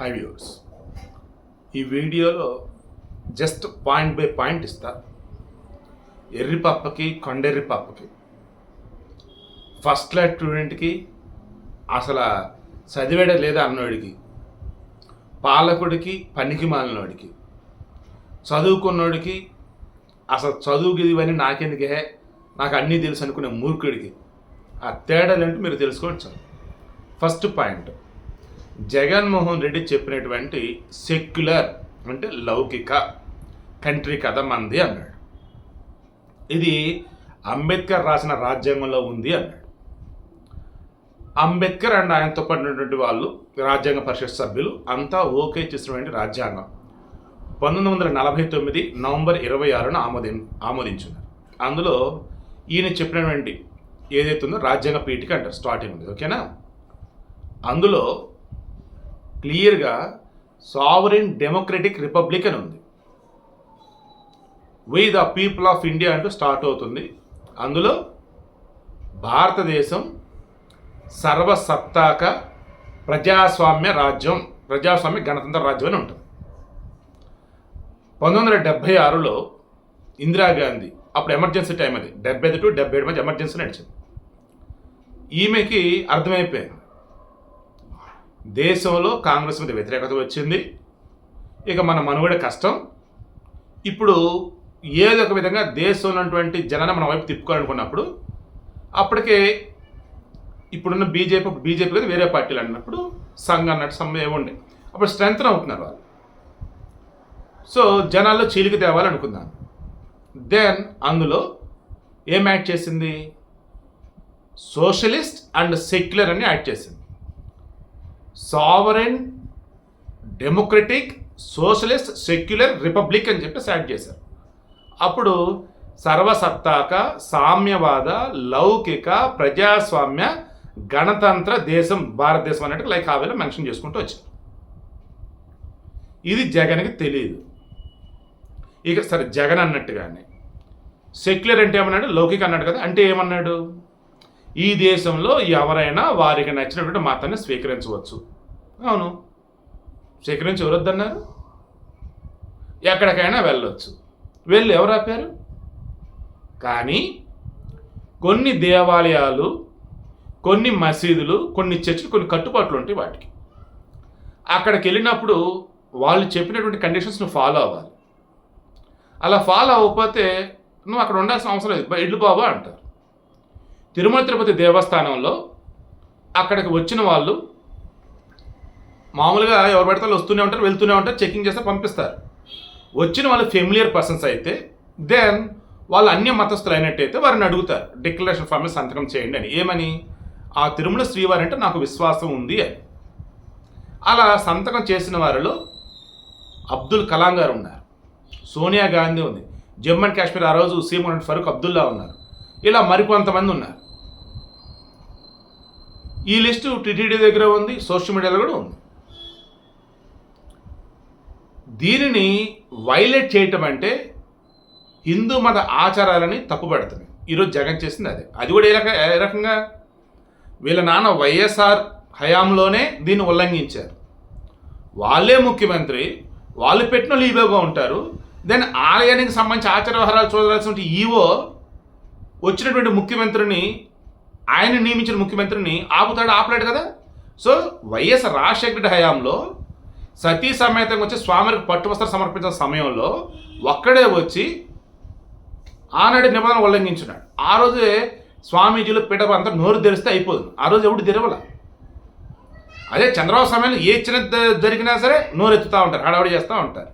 High viewers ఈ వీడియోలో just point by point ఇస్తా. ఎర్రి పప్పకి కొండెర్రి పప్పకి ఫస్ట్ క్లాస్ స్టూడెంట్కి అసలు చదివేడ లేదా అన్నోడికి? పాలకుడికి పనికి మాలినోడికి. చదువుకున్నోడికి అసలు చదువుకి ఇవన్నీ నాకెందుకే? నాకు అన్నీ తెలుసు అనుకునే మూర్ఖుడికి. ఆ తేడాలంటే మీరు తెలుసుకోవచ్చు. ఫస్ట్ పాయింట్ జగన్మోహన్ రెడ్డి చెప్పినటువంటి సెక్యులర్ అంటే లౌకిక కంట్రీ కథ మంది అన్నాడు. ఇది అంబేద్కర్ రాసిన రాజ్యాంగంలో ఉంది అన్నాడు. అంబేద్కర్ అండ్ ఆయనతో పడినటువంటి వాళ్ళు రాజ్యాంగ పరిషత్ సభ్యులు అంతా ఓకే చేసినటువంటి రాజ్యాంగం. పంతొమ్మిది వందల నలభై తొమ్మిది నవంబర్ ఇరవై ఆరున ఆమోది ఆమోదించున్నారు. అందులో ఈయన చెప్పినటువంటి ఏదైతే ఉందో రాజ్యాంగ పీఠిక అంటారు స్టార్టింగ్ ఉంది. ఓకేనా? అందులో క్లియర్గా సావరిన్ డెమోక్రటిక్ రిపబ్లిక్ అని ఉంది. We the people of India అంటూ స్టార్ట్ అవుతుంది. అందులో భారతదేశం సర్వసత్తాక ప్రజాస్వామ్య రాజ్యం ప్రజాస్వామ్య గణతంత్ర రాజ్యం అని ఉంటుంది. పంతొమ్మిది వందల డెబ్భై ఆరులో ఇందిరాగాంధీ అప్పుడు ఎమర్జెన్సీ టైం అది డెబ్బై ఐదు టు డెబ్బై ఏడు మధ్య ఎమర్జెన్సీ నడిచింది. ఈమెకి అర్థమైపోయింది. దేశంలో కాంగ్రెస్ మీద వ్యతిరేకత వచ్చింది. ఇక మన మనుగడ కష్టం. ఇప్పుడు ఏదో ఒక విధంగా దేశంలో ఉన్నటువంటి జనాన్ని మన వైపు తిప్పుకోవాలనుకున్నప్పుడు అప్పటికే ఇప్పుడున్న బీజేపీ బీజేపీ కదా వేరే పార్టీలు అన్నప్పుడు సంఘ్ అన్నట్టు సమయం ఏముండే అప్పుడు స్ట్రెంగ్త్ అవుతున్నారు వాళ్ళు. సో జనాల్లో చీలిక తేవాలనుకున్నాను దెన్ అందులో ఏం యాడ్ చేసింది? సోషలిస్ట్ అండ్ సెక్యులర్ అని యాడ్ చేసింది. Sovereign democratic socialist secular republic అని చెప్పి యాడ్ చేశారు. అప్పుడు సర్వసత్తాక సామ్యవాద లౌకిక ప్రజాస్వామ్య గణతంత్ర దేశం భారతదేశం అన్నట్టు లైక్ ఆ మెన్షన్ చేసుకుంటూ వచ్చారు ఇది జగన్కి తెలియదు ఇక సరే జగన్ అన్నట్టుగానే. సెక్యులర్ అంటే ఏమన్నాడు? లౌకిక అన్నాడు కదా. అంటే ఏమన్నాడు? ఈ దేశంలో ఎవరైనా వారికి నచ్చినటువంటి మతాన్ని స్వీకరించవచ్చు. అవును. స్వీకరించి ఎవరొద్దన్నారు? ఎక్కడికైనా వెళ్ళొచ్చు. వెళ్ళి ఎవరు ఆపారు? కానీ కొన్ని దేవాలయాలు కొన్ని మసీదులు కొన్ని చర్చిలు కొన్ని కట్టుబాట్లు ఉంటాయి వాటికి. అక్కడికి వెళ్ళినప్పుడు వాళ్ళు చెప్పినటువంటి కండిషన్స్ను ఫాలో అవ్వాలి. అలా ఫాలో అవ్వకపోతే నువ్వు అక్కడ ఉండాల్సిన అవసరం లేదు. బా- ఇల్లు బాబా అంటారు. తిరుమల తిరుపతి దేవస్థానంలో అక్కడికి వచ్చిన వాళ్ళు మామూలుగా ఎవరు పడితే వస్తూనే ఉంటారు వెళ్తూనే ఉంటారు చెకింగ్ చేస్తే పంపిస్తారు. వచ్చిన వాళ్ళు ఫెమిలియర్ పర్సన్స్ అయితే దెన్ వాళ్ళు అన్య మతస్థులు అయినట్టయితే వారిని అడుగుతారు. డిక్లరేషన్ ఫామ్ సంతకం చేయండి అని. ఏమని? ఆ తిరుమల శ్రీవారి అంటే నాకు విశ్వాసం ఉంది అని. అలా సంతకం చేసిన వారిలో అబ్దుల్ కలాం గారు ఉన్నారు. సోనియా గాంధీ ఉంది. జమ్మూ అండ్ కాశ్మీర్ ఆ రోజు సీఎం ఫరూక్ అబ్దుల్లా ఉన్నారు. ఇలా మరికొంతమంది ఉన్నారు. ఈ లిస్టు టిటిడి దగ్గర ఉంది సోషల్ మీడియాలో కూడా ఉంది. దీనిని వైలేట్ చేయటం అంటే హిందూ మత ఆచారాలని తప్పుపడుతుంది ఈరోజు జగన్ చేసింది అదే. అది కూడా ఏ రక ఏ రకంగా? వీళ్ళ నాన్న వైఎస్ఆర్ హయాంలోనే దీన్ని ఉల్లంఘించారు. వాళ్ళే ముఖ్యమంత్రి వాళ్ళు పెట్టిన వాళ్ళు ఈవోగా ఉంటారు. దెన్ ఆలయానికి సంబంధించి ఆచార వ్యవహారాలు చూడాల్సిన ఈవో వచ్చినటువంటి ముఖ్యమంత్రిని ఆయన నియమించిన ముఖ్యమంత్రిని ఆపుతాడు ఆపలేడు కదా? సో వైఎస్ రాజశేఖర హయాంలో సతీ సమేతంగా వచ్చి స్వామికి పట్టు వస్త్రం సమర్పించిన సమయంలో ఒక్కడే వచ్చి ఆనాడు నిబంధన ఉల్లంఘించున్నాడు ఆ రోజే స్వామీజీలు పీఠ అంతా నోరు తెరిస్తే అయిపోదు. ఆ రోజు ఎవడు తెరవల? అదే చంద్రబాబు సమయంలో ఏ చిన్న జరిగినా సరే నోరు ఎత్తుతూ ఉంటారు హడావిడి చేస్తూ ఉంటారు.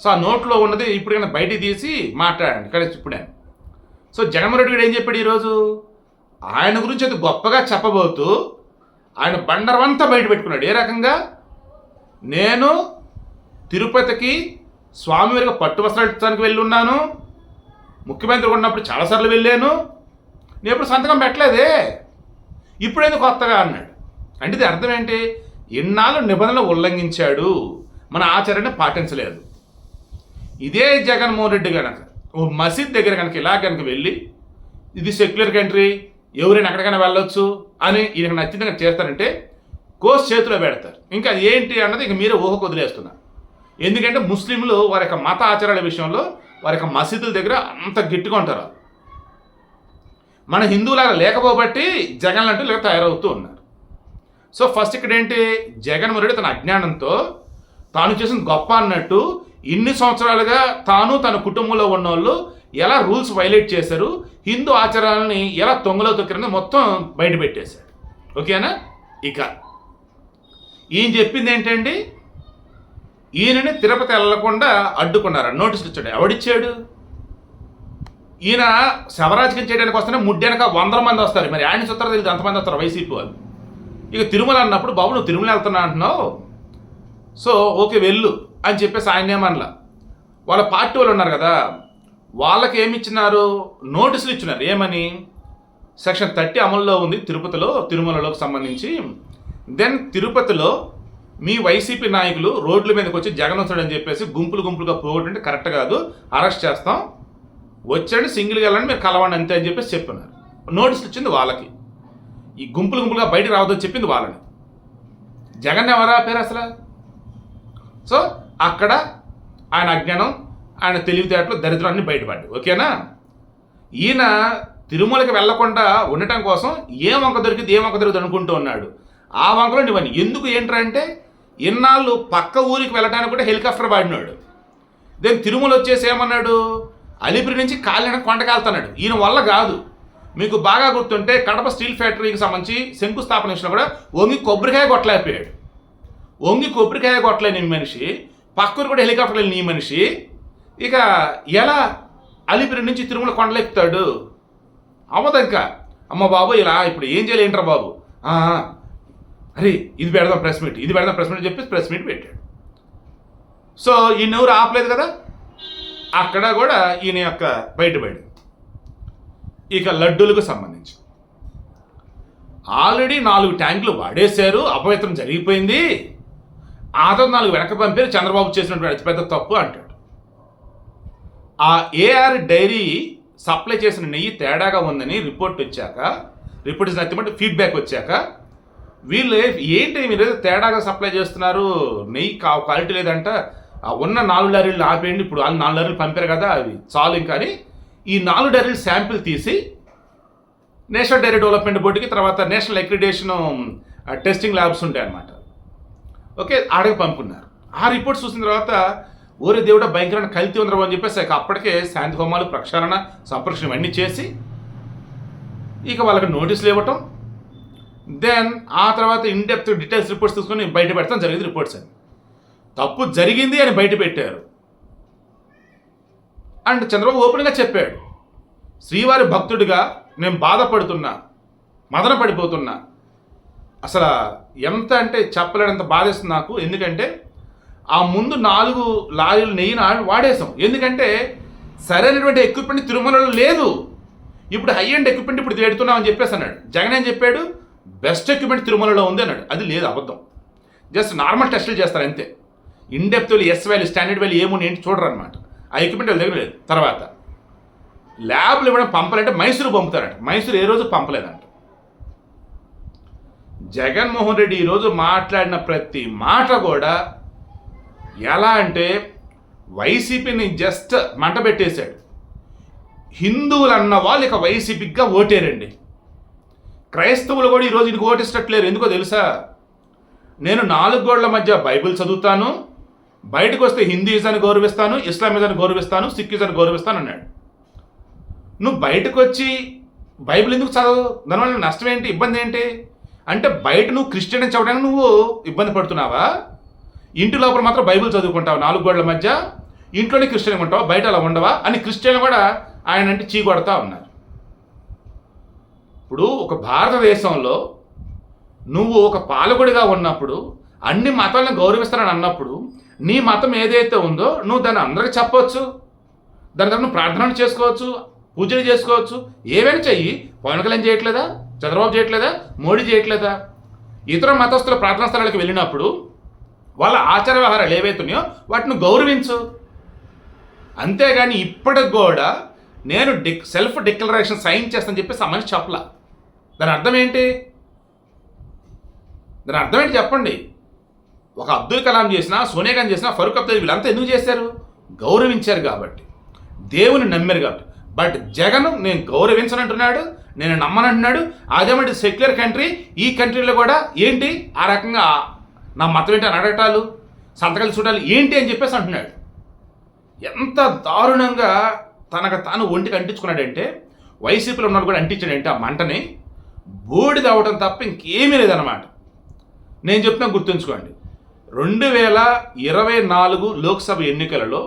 సో ఆ నోట్లో ఉన్నది ఇప్పుడు కన్నా బయటికి తీసి మాట్లాడండి. ఇక్కడ ఇప్పుడే సో జగన్మోహన్ రెడ్డి గారు ఏం చెప్పాడు ఈరోజు? ఆయన గురించి అది గొప్పగా చెప్పబోతూ ఆయన బండరవంతా బయట పెట్టుకున్నాడు. ఏ రకంగా? నేను తిరుపతికి స్వామివారికి పట్టు వస్త్రానికి వెళ్ళి ఉన్నాను ముఖ్యమంత్రి ఉన్నప్పుడు చాలాసార్లు వెళ్ళాను. నేను ఎప్పుడు సంతకం పెట్టలేదే. ఇప్పుడేంది కొత్తగా అన్నాడు. అంటే ఇది అర్థం ఏంటి? ఇన్నాళ్ళు నిబంధనలు ఉల్లంఘించాడు. మన ఆచరణ పాటించలేదు. ఇదే జగన్మోహన్ రెడ్డి కనుక ఓ మసీద్ దగ్గర కనుక ఇలా కనుక వెళ్ళి ఇది సెక్యులర్ కంట్రీ ఎవరైనా ఎక్కడికైనా వెళ్ళొచ్చు అని ఈయనకు నచ్చింది కనుక చేస్తారంటే కోస్ చేతిలో పెడతారు. ఇంకా అది ఏంటి అన్నది ఇంక మీరే ఊహకు వదిలేస్తున్నారు ఎందుకంటే ముస్లింలు వారి యొక్క మత ఆచారాల విషయంలో వారి యొక్క మసీదుల దగ్గర అంత గిట్టుగా ఉంటారు. మన హిందువులాగా లేకపోబట్టి జగన్ లాంటి ఇలా తయారవుతూ ఉన్నారు. సో ఫస్ట్ ఇక్కడ ఏంటి? జగన్మోహన్ రెడ్డి తన అజ్ఞానంతో తాను చేసిన గొప్ప అన్నట్టు ఇన్ని సంవత్సరాలుగా తాను తన కుటుంబంలో ఉన్న వాళ్ళు ఎలా రూల్స్ వైలేట్ చేశారు హిందూ ఆచారాలని ఎలా తొంగలో తొక్కిరని మొత్తం బయటపెట్టేశారు ఓకేనా? ఇక ఈయన చెప్పింది ఏంటండి? ఈయనని తిరుపతి వెళ్ళకుండా అడ్డుకున్నారు నోటీసులు ఇచ్చాడు. ఎవడిచ్చాడు? ఈయన శవరాజకీయం చేయడానికి వస్తేనే ముడ్డెనక వందల మంది వస్తారు. మరి ఆయన చూస్తారో తెలియదు. అంతమంది వస్తారు? వైసీపీ వాళ్ళు. ఇక తిరుమల అన్నప్పుడు బాబు నువ్వు తిరుమల వెళ్తున్నా అంటున్నావు? సో ఓకే వెళ్ళు అని చెప్పేసి ఆయన ఏమనలా. వాళ్ళ పార్టీ వాళ్ళు ఉన్నారు కదా వాళ్ళకి ఏమి ఇచ్చినారు నోటీసులు ఇచ్చినారు. ఏమని? సెక్షన్ థర్టీ అమల్లో ఉంది తిరుపతిలో తిరుమలలోకి సంబంధించి. దెన్ తిరుపతిలో మీ వైసీపీ నాయకులు రోడ్ల మీదకి వచ్చి జగన్ వస్తాడని చెప్పేసి గుంపులు గుంపులుగా పోగొట్టుంటే కరెక్ట్ కాదు అరెస్ట్ చేస్తాం. వచ్చాడు సింగిల్గా వెళ్ళండి మీరు కలవండి అంతే అని చెప్పేసి చెప్పినారు. నోటీసులు ఇచ్చింది వాళ్ళకి. ఈ గుంపులు గుంపులుగా బయటకు రావద్దని చెప్పింది వాళ్ళని. జగన్ ఎవరా పేరు అసలు? సో అక్కడ ఆయన అజ్ఞానం ఆయన తెలివితేటలు దరిద్రాన్ని బయటపడ్డాడు ఓకేనా? ఈయన తిరుమలకి వెళ్ళకుండా ఉండటం కోసం ఏ వంక దొరికింది ఏ వంక దొరికింది అనుకుంటూ ఉన్నాడు. ఆ వంకలో ఇవన్నీ ఎందుకు ఏంటంటే ఇన్నాళ్ళు పక్క ఊరికి వెళ్ళడానికి కూడా హెలికాప్టర్ వాడినాడు. దెన్ తిరుమల వచ్చేసి ఏమన్నాడు? అలిపిరి నుంచి కాలిన కొండకెళ్తున్నాడు ఈయన వల్ల కాదు. మీకు బాగా గుర్తుంటే కడప స్టీల్ ఫ్యాక్టరీకి సంబంధించి శంకుస్థాపన విషయంలో కూడా వంగి కొబ్బరికాయ కొట్టలేకపోయాడు. వంగి కొబ్బరికాయ కొట్టలేని మనిషి పక్కూరు కూడా హెలికాప్టర్ వెళ్ళిన ఈ మనిషి ఇక ఎలా అలిపిరి నుంచి తిరుమల కొండలెక్కుతాడు అవ్వదు ఇంకా అమ్మ బాబు ఇలా ఇప్పుడు ఏం చేయలేంట్రా బాబు? అరే ఇది పెడదాం ప్రెస్ మీట్. ఇది పెడదాం ప్రెస్ మీట్ చెప్పి ప్రెస్ మీట్ పెట్టాడు. సో ఈయన ఎవరు ఆపలేదు కదా? అక్కడ కూడా ఈయన యొక్క బయటపడి ఇక లడ్డూలకు సంబంధించి. ఆల్రెడీ నాలుగు ట్యాంకులు వాడేశారు అపవిత్రం జరిగిపోయింది. ఆతో నాలుగు వెనక పంపారు చంద్రబాబు చేసినటువంటి అతిపెద్ద తప్పు అంటాడు. ఆ ఏఆర్ డైరీ సప్లై చేసిన నెయ్యి తేడాగా ఉందని రిపోర్ట్ వచ్చాక రిపోర్ట్ ఇస్ ఫీడ్బ్యాక్ వచ్చాక వీళ్ళు ఏంటి మీరు తేడాగా సప్లై చేస్తున్నారు నెయ్యి కా క్వాలిటీ లేదంట ఉన్న నాలుగు లారీలు ఆపేయండి ఇప్పుడు వాళ్ళు నాలుగు లారీలు పంపారు కదా అవి చాలు ఇంకా అని ఈ నాలుగు డైరీలు శాంపిల్ తీసి నేషనల్ డైరీ డెవలప్మెంట్ బోర్డుకి తర్వాత నేషనల్ అక్రిడేషన్ టెస్టింగ్ ల్యాబ్స్ ఉంటాయి అన్నమాట ఓకే ఆడకి పంపుకున్నారు ఆ రిపోర్ట్ చూసిన తర్వాత ఓరే దేవుడ భయంకరమైన కల్తీ ఉందరు అని చెప్పేసి అప్పటికే శాంతి హోమాలు ప్రక్షాళన సంప్రక్షణ ఇవన్నీ చేసి ఇక వాళ్ళకి నోటీసులు ఇవ్వటం. దెన్ ఆ తర్వాత ఇన్ డెప్త్ డీటెయిల్స్ రిపోర్ట్స్ తీసుకొని బయట పెడతాం జరిగింది రిపోర్ట్స్ అని. తప్పు జరిగింది అని బయట పెట్టారు. అండ్ చంద్రబాబు ఓపెన్గా చెప్పాడు శ్రీవారి భక్తుడిగా నేను బాధపడుతున్నా మదన పడిపోతున్నా. అసలు ఎంత అంటే చెప్పలేనంత బాధేస్తుంది నాకు. ఎందుకంటే ఆ ముందు నాలుగు లారీలు నెయ్యి వాడేసాం ఎందుకంటే సరైనటువంటి ఎక్విప్మెంట్ తిరుమలలో లేదు. ఇప్పుడు హై అండ్ ఎక్విప్మెంట్ ఇప్పుడు తేడుతున్నాం అని చెప్పేసి అన్నాడు. జగన్ ఏం చెప్పాడు? బెస్ట్ ఎక్విప్మెంట్ తిరుమలలో ఉంది అన్నాడు. అది లేదు అబద్ధం. జస్ట్ నార్మల్ టెస్టులు చేస్తారు అంతే. In S value standard value ఏమో ఏంటి చూడరు అనమాట ఆ ఎక్విప్మెంట్ వాళ్ళ దగ్గర లేదు. తర్వాత ల్యాబ్లు ఇవ్వడం పంపాలంటే మైసూరు పంపుతారంట. మైసూరు ఏ రోజు పంపలేదంట. జగన్మోహన్ రెడ్డి ఈరోజు మాట్లాడిన ప్రతి మాట కూడా ఎలా అంటే వైసీపీని జస్ట్ మంట పెట్టేశాడు. హిందువులు అన్న వాళ్ళు ఇక వైసీపీగా ఓటేరండి. క్రైస్తవులు కూడా ఈరోజు ఇది ఓటిస్తట్లేరు ఎందుకో తెలుసా? నేను నాలుగు గోడల మధ్య బైబిల్ చదువుతాను బయటకు వస్తే హిందూయిజాన్ని గౌరవిస్తాను ఇస్లామిజాన్ని గౌరవిస్తాను సిక్కిజాన్ని గౌరవిస్తాను అన్నాడు. నువ్వు బయటకు వచ్చి బైబిల్ ఎందుకు చదవు దానివల్ల నష్టం ఏంటి? ఇబ్బంది ఏంటి? అంటే బయట నువ్వు క్రిస్టియన్ చదవడానికి నువ్వు ఇబ్బంది పడుతున్నావా? ఇంటి లోపల మాత్రం బైబిల్ చదువుకుంటావు నాలుగు గోడల మధ్య ఇంట్లోనే క్రిస్టియన్ ఉంటావు బయట అలా ఉండవా అని క్రిస్టియన్ కూడా ఆయన అంటే చీకొడతా ఉన్నారు. ఇప్పుడు ఒక భారతదేశంలో నువ్వు ఒక పాలకుడిగా ఉన్నప్పుడు అన్ని మతాలను గౌరవిస్తానని అన్నప్పుడు నీ మతం ఏదైతే ఉందో నువ్వు దాన్ని అందరికి చెప్పవచ్చు దాని తరపున ప్రార్థనలు చేసుకోవచ్చు పూజలు చేసుకోవచ్చు. ఏమైనా చెయ్యి. పవన్ కళ్యాణ్ చేయట్లేదా? చంద్రబాబు చేయట్లేదా? మోడీ చేయట్లేదా? ఇతర మతస్థుల ప్రార్థనా స్థలాలకు వెళ్ళినప్పుడు వాళ్ళ ఆచార వ్యవహారాలు ఏవైతున్నాయో వాటిని గౌరవించు. అంతేగాని ఇప్పటికి కూడా నేను డిక్ సెల్ఫ్ డిక్లరేషన్ సైన్ చేస్తానని చెప్పేసి ఆ మనిషి చెప్పలా. దాని అర్థం ఏంటి? దాని అర్థం ఏంటి చెప్పండి? ఒక అబ్దుల్ కలాం చేసినా సోనియా గాంధీ చేసినా ఫరూక్ అబ్దుల్ వీళ్ళంతా ఎందుకు చేశారు? గౌరవించారు కాబట్టి. దేవుని నమ్మారు కాబట్టి. బట్ జగన్ నేను గౌరవించనంటున్నాడు నేను నమ్మనంటున్నాడు. అదేమంటే సెక్యులర్ కంట్రీ ఈ కంట్రీలో కూడా ఏంటి? ఆ రకంగా నా మతం ఏంటి అని అడగటాలు? సంతకాలు చూడాలి ఏంటి అని చెప్పేసి అంటున్నాడు. ఎంత దారుణంగా తనకు తాను ఒంటికి అంటించుకున్నాడంటే వైసీపీలో ఉన్నాడు కూడా అంటించాడంటే ఆ మంటని బోడిది అవడం తప్ప ఇంకేమీ లేదన్నమాట. నేను చెప్తున్నా గుర్తుంచుకోండి. రెండు వేల ఇరవై నాలుగు లోక్సభ ఎన్నికలలో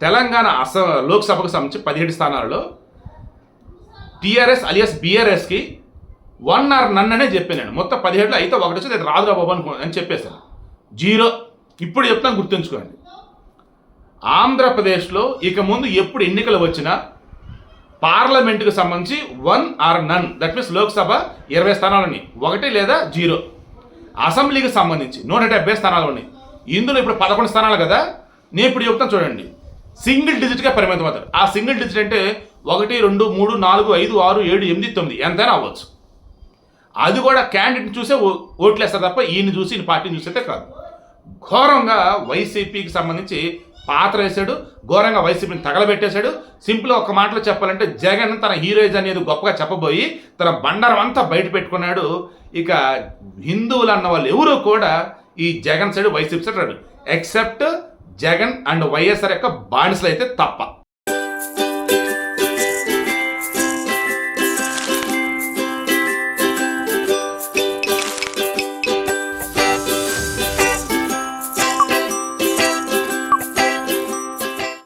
తెలంగాణ అస లోక్సభకు సంబంధించి పదిహేడు స్థానాలలో టీఆర్ఎస్ అలియస్ బీఆర్ఎస్కి వన్ ఆర్ నన్ అనే చెప్పాను నేను. మొత్తం పదిహేడులో అయితే ఒకటి వచ్చి అది రాదురా బాబు అనుకో అని చెప్పేశాను జీరో. ఇప్పుడు చెప్తాను గుర్తుంచుకోండి. ఆంధ్రప్రదేశ్లో ఇక ముందు ఎప్పుడు ఎన్నికలు వచ్చినా పార్లమెంటుకు సంబంధించి one or none that means Lok Sabha ఇరవై స్థానాలని ఒకటి లేదా జీరో. అసెంబ్లీకి సంబంధించి నూట డెబ్బై స్థానాలు ఉన్నాయి. ఇందులో ఇప్పుడు పదకొండు స్థానాలు కదా. నేను ఇప్పుడు చెప్తాను చూడండి. సింగిల్ డిజిట్గా పరిమితం అవుతారు ఆ సింగిల్ డిజిట్ అంటే ఒకటి రెండు మూడు నాలుగు ఐదు ఆరు ఏడు ఎనిమిది తొమ్మిది. ఎంతైనా అవ్వచ్చు. అది కూడా క్యాండిడేట్ చూసే ఓ- ఓట్లేస్తారు తప్ప ఈయన చూసి ఈయన పార్టీని చూసేదే కాదు. ఘోరంగా వైసీపీకి సంబంధించి పాత్ర వేశాడు ఘోరంగా వైసీపీని తగలబెట్టేశాడు. సింపుల్ ఒక మాటలో చెప్పాలంటే జగన్ తన హీరోయిజ్ అనేది గొప్పగా చెప్పబోయి తన బండారం అంతా బయట పెట్టుకున్నాడు. ఇక హిందువులు అన్న వాళ్ళు ఎవరూ కూడా ఈ జగన్ సైడ్ వైసీపీ సైడ్ రాడు. ఎక్సెప్ట్ జగన్ అండ్ వైఎస్ఆర్ యొక్క బానిసలు అయితే తప్ప.